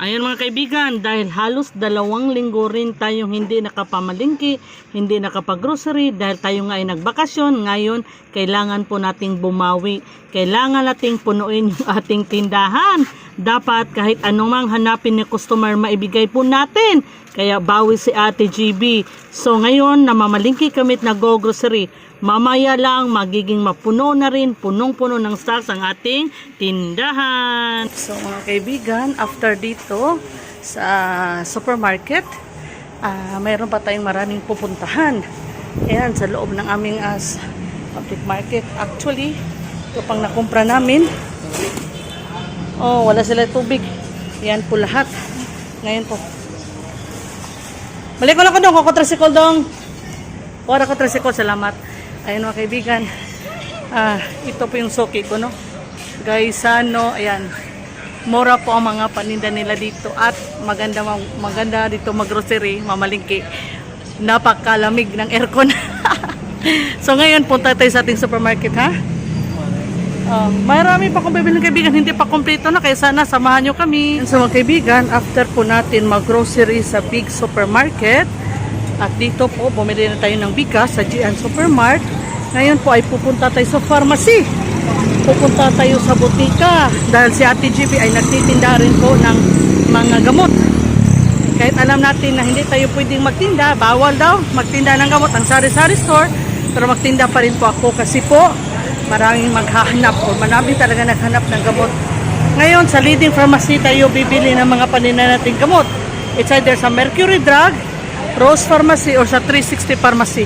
Ayun mga kaibigan, dahil halos dalawang linggo rin tayong hindi nakapamalingki, hindi nakapag-grocery dahil tayo nga ay nagbakasyon. Ngayon, kailangan po nating bumawi. Kailangan nating punuin yung ating tindahan. Dapat kahit anong mang hanapin ni customer, maibigay po natin. Kaya bawi si Ate GB. So ngayon, namamalingki kami at nag-grocery. Mamaya lang, magiging mapuno na rin, punong-puno ng stocks ang ating tindahan. So mga kaibigan, after dito sa supermarket, ah mayroon pa tayong maraming pupuntahan. Ayan, sa loob ng aming as public market. Actually, ito pang nakumpra namin. Oh, wala sila tubig. Yan po lahat. Ngayon po. Balik ko lang ko dong, ako tricycle dong. Ora ko tricycle, salamat. Ayun mga kaibigan. Ah, ito po yung soki ko, no? Guys, ano, ayan. Mura po ang mga paninda nila dito at maganda mag- maganda dito mag-grocery, mamalingki. Napakalamig ng aircon. so ngayon punta tayo sa ating supermarket, ha? Ah, marami pa akong bibili ng kaibigan, hindi pa kompleto na kaya sana samahan nyo kami. So mga kaibigan, after po natin mag-grocery sa big supermarket, at dito po, bumili na tayo ng bigas sa GN Supermart. Ngayon po ay pupunta tayo sa pharmacy. Pupunta tayo sa butika dahil si Ate GB ay nagtitinda rin po ng mga gamot. Kahit alam natin na hindi tayo pwedeng magtinda, bawal daw magtinda ng gamot ang sari-sari store, pero magtinda pa rin po ako kasi po maraming maghahanap o marami talaga naghanap ng gamot. Ngayon, sa leading pharmacy tayo bibili ng mga paninda nating gamot. It's either sa Mercury Drug, Rose Pharmacy or sa 360 Pharmacy.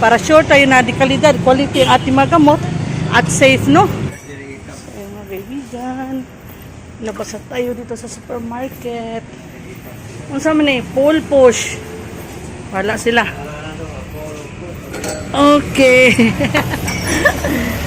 Para sure tayo na di kalidad, quality ang ating mga gamot at safe, no? So, ayun mga kaibigan, labas na tayo dito sa supermarket. Kung sa man eh, full push. Wala sila. Okay.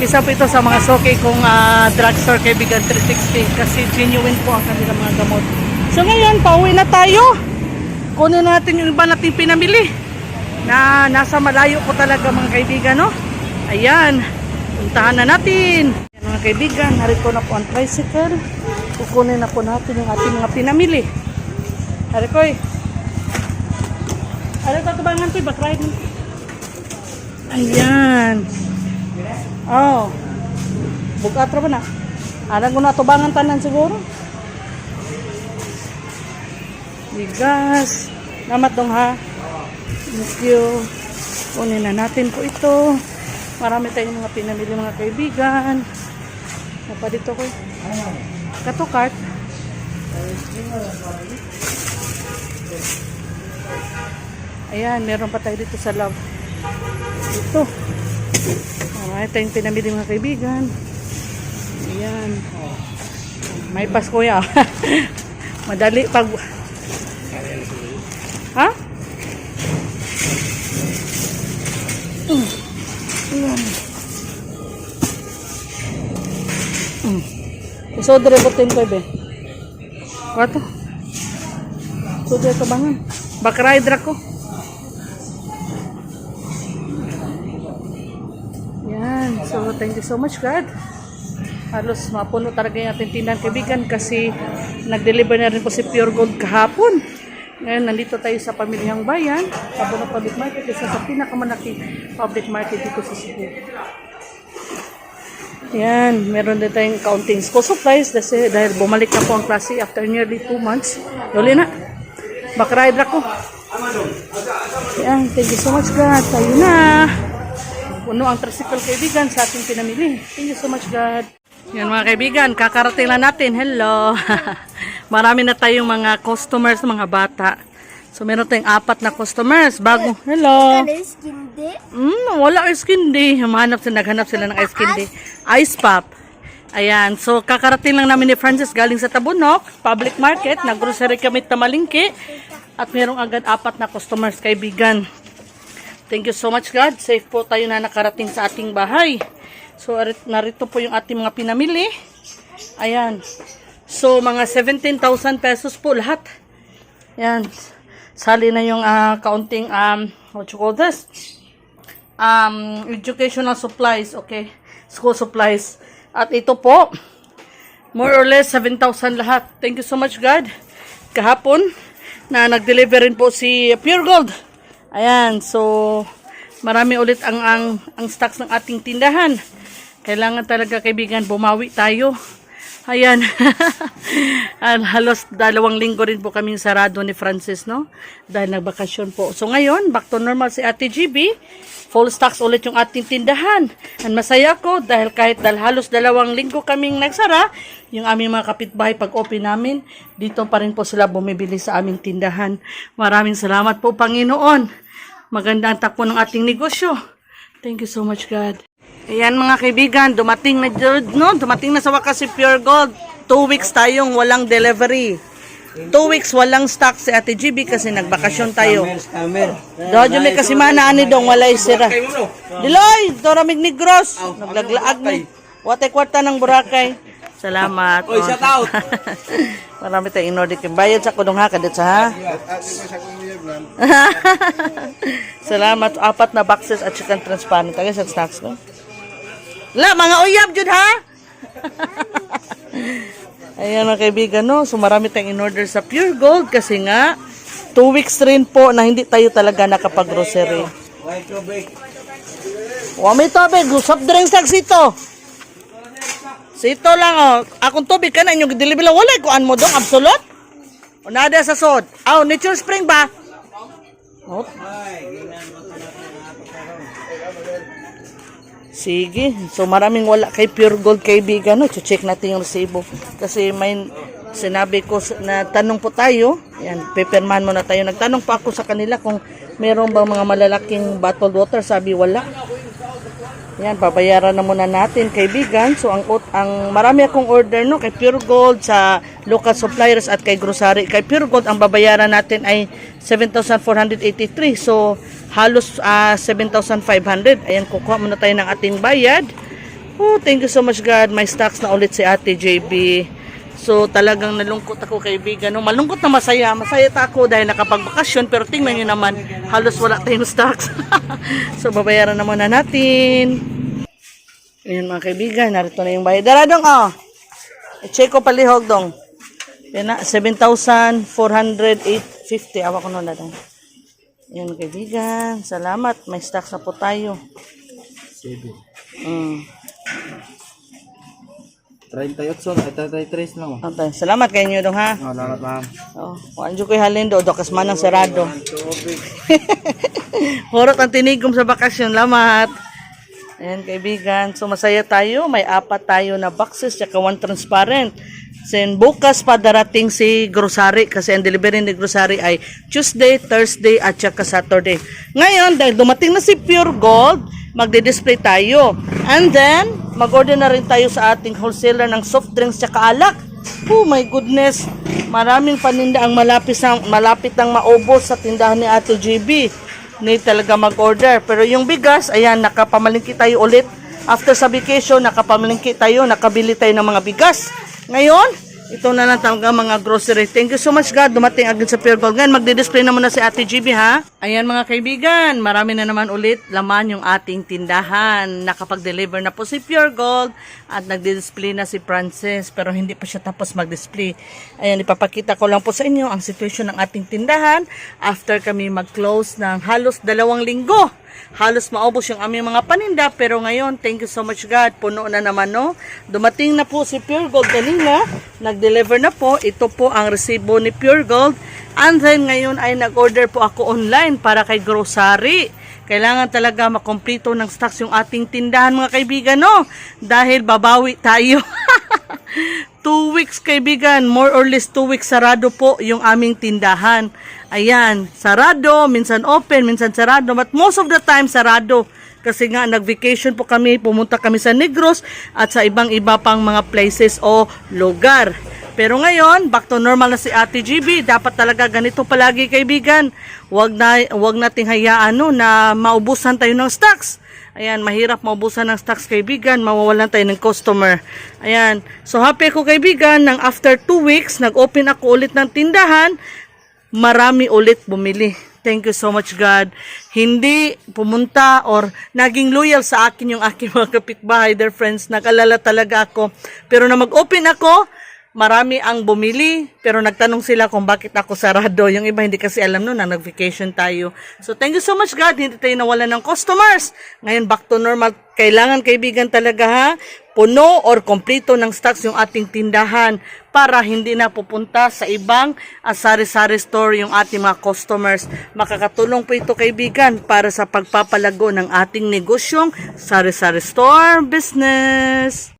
Isa po ito sa mga soke kong ah, drugstore kaibigan 360 kasi genuine po ang kanilang mga gamot. So ngayon, pauwi na tayo. Kunin natin yung iba nating pinamili na nasa malayo po talaga mga kaibigan, no? Ayan, puntahan na natin. Ayan, mga kaibigan, narito na po ang tricycle. Kukunin na po natin yung ating mga pinamili. Harikoy. Ito tubangan ko? Bakrayag mo. Ayan. Oh. Bukatra ba na? Alam ko na tubangan tanan siguro. Bigas. Salamat dong ha. Thank you. Kunin na natin po ito. Marami tayong mga pinamili mga kaibigan. Ano pa dito ko? Katokart. Ayan, meron pa tayo dito sa love. Ito. Marami tayong pinamili mga kaibigan. Ayan. May Pasko ya. Madali pag... Ha? Mm. Ayan. Mm. Isodre butin ko, be. Wato? Isodre ko bangan. Bakray dra ko. So, thank you so much, God. Halos mapuno talaga yung ating tindahan kaibigan kasi nag-deliver na rin po si Pure Gold kahapon. Ngayon, nandito tayo sa Pamilyang Bayan, sa Bono Public Market, isa sa pinakamalaki public market dito sa Cebu. Yan, meron din tayong counting school supplies kasi dahil bumalik na po ang klase after nearly 2 months. Duli na. Bakride ko. Yan, thank you so much God. Tayo na. Puno ang tricycle kaibigan sa ating pinamili. Thank you so much God. Yan mga kaibigan, kakarating lang natin. Hello. Marami na tayong mga customers, mga bata. So meron tayong apat na customers. Bago. Hello. Ice candy. Mm, wala ice candy. Humanap sila, naghanap sila ng ice candy. Ice pop. Ayan. So, kakarating lang namin ni Francis galing sa Tabunok, public market. Nag-grocery kami tamalingki. At merong agad apat na customers, kaibigan. Thank you so much, God. Safe po tayo na nakarating sa ating bahay. So, arit- narito po yung ating mga pinamili. Ayan. So, mga 17,000 pesos po lahat. Ayan. Sali na yung ah, kaunting, um, what you call this? Um, educational supplies, okay? School supplies. At ito po, More or less 7,000 lahat. Thank you so much God. Kahapon na nag-deliver rin po si Pure Gold. Ayan, so marami ulit ang ang ang stocks ng ating tindahan. Kailangan talaga kaibigan bumawi tayo. Ayan. Al- Halos dalawang linggo rin po kaming sarado ni Francis, no? Dahil nagbakasyon po. So ngayon, back to normal si Ate GB. Full stocks ulit yung ating tindahan. And masaya ko dahil kahit dahil halos dalawang linggo kaming nagsara, yung aming mga kapitbahay pag open namin, dito pa rin po sila bumibili sa aming tindahan. Maraming salamat po, Panginoon. Maganda ang takbo ng ating negosyo. Thank you so much, God. Ayan mga kaibigan, dumating na no, dumating na sa wakas si Pure Gold. Two weeks tayong walang delivery. Two weeks walang stock si Ate GB kasi nagbakasyon tayo. Dojo may kasi mana ani dong walay sira. Diloy, Doramig Negros. Naglaglaag ni. Wate kwarta ng Boracay. Salamat. Oy, shout out. Marami tayong Nordic. Bayad sa kudong ha, kadit sa ha. Salamat. Apat na boxes at chicken transparent. Tagay sa snacks ko. La, mga uyab jud ha. Ayan mga kaibigan, no? So marami tayong in-order sa Pure Gold kasi nga, two weeks rin po na hindi tayo talaga nakapag-grocery. White tubig. Wa may tubig, soft drinks lang sito. Sito lang oh. Akong tubig ka na inyong deliver lang. Wala kuan mo dong absolute. O nada sa sod. Aw, nature spring ba? Oh. Sige. So maraming wala kay Pure Gold kaibigan. No? check natin yung resibo. Kasi may sinabi ko na tanong po tayo. Yan, pepperman mo na tayo. Nagtanong pa ako sa kanila kung meron bang mga malalaking bottled water. Sabi wala. Yan, babayaran na muna natin kaibigan. So ang ang marami akong order no kay Pure Gold sa local suppliers at kay grocery. Kay Pure Gold ang babayaran natin ay 7,483. So halos ah, 7,500. Ayan, kukuha muna tayo ng ating bayad. Oh, thank you so much God. May stocks na ulit si Ate JB. So talagang nalungkot ako kaibigan. No? Malungkot na masaya. Masaya ta ako dahil nakapagbakasyon pero tingnan nyo naman halos wala tayong stocks. so babayaran na muna natin. Ayan mga kaibigan, narito na yung bayad. Dara dong oh. I-check ko palihog dong. Yan na, 7,408.50. Awa ko na dong. Ayan kaibigan, salamat. May stocks na po tayo. Mm. 38 ay 33 lang. Okay. Salamat kayo nyo dong ha. Salamat ma'am. Oh, wanjo ko'y halin do, dokas manang sarado. Tubig. Horot ang tinigom sa bakasyon. Lamat. Ayan, kaibigan. So, masaya tayo. May apat tayo na boxes, tsaka one transparent. Then, bukas pa darating si grocery kasi ang delivery ni grocery ay Tuesday, Thursday, at tsaka Saturday. Ngayon, dahil dumating na si Pure Gold, magde-display tayo. And then, mag-order na rin tayo sa ating wholesaler ng soft drinks tsaka alak. Oh my goodness, maraming paninda ang malapit ang malapit ang maubos sa tindahan ni Ate GB. Need talaga mag-order. Pero yung bigas, ayan, nakapamalingki tayo ulit. After sa vacation, nakapamalingki tayo, nakabili tayo ng mga bigas. Ngayon, ito na lang talaga mga grocery. Thank you so much God. Dumating agad sa Pure Gold. Ngayon, magdi-display na muna si Ate GB ha. Ayan mga kaibigan, marami na naman ulit laman yung ating tindahan. Nakapag-deliver na po si Pure Gold at nagdi-display na si Francis pero hindi pa siya tapos mag-display. Ayan, ipapakita ko lang po sa inyo ang sitwasyon ng ating tindahan after kami mag-close ng halos dalawang linggo halos maubos yung aming mga paninda pero ngayon thank you so much God. Puno na naman no? Dumating na po si Pure Gold kanina. Nag-deliver na po. Ito po ang resibo ni Pure Gold. And then ngayon ay nag-order po ako online para kay grocery. Kailangan talaga makomplito ng stocks yung ating tindahan mga kaibigan no? Dahil babawi tayo Two weeks kaibigan, more or less two weeks sarado po yung aming tindahan. Ayan, sarado, minsan open, minsan sarado, but most of the time sarado. Kasi nga nag-vacation po kami, pumunta kami sa Negros at sa ibang iba pang mga places o lugar. Pero ngayon, back to normal na si Ate GB. Dapat talaga ganito palagi kaibigan. Huwag na wag nating hayaan no, na maubusan tayo ng stocks. Ayan, mahirap maubusan ng stocks kaibigan, mawawalan tayo ng customer. Ayan, so happy ako kaibigan, nang after 2 weeks, nag-open ako ulit ng tindahan, marami ulit bumili. Thank you so much God. Hindi pumunta or naging loyal sa akin yung aking mga kapitbahay, their friends. Nag-alala talaga ako. Pero na mag-open ako, marami ang bumili. Pero nagtanong sila kung bakit ako sarado. Yung iba hindi kasi alam noon na nag-vacation tayo. So thank you so much God. Hindi tayo nawalan ng customers. Ngayon back to normal. Kailangan kaibigan talaga ha. Puno or kompleto ng stocks yung ating tindahan para hindi na pupunta sa ibang ah, sari-sari store yung ating mga customers. Makakatulong po ito kaibigan para sa pagpapalago ng ating negosyong sari-sari store business.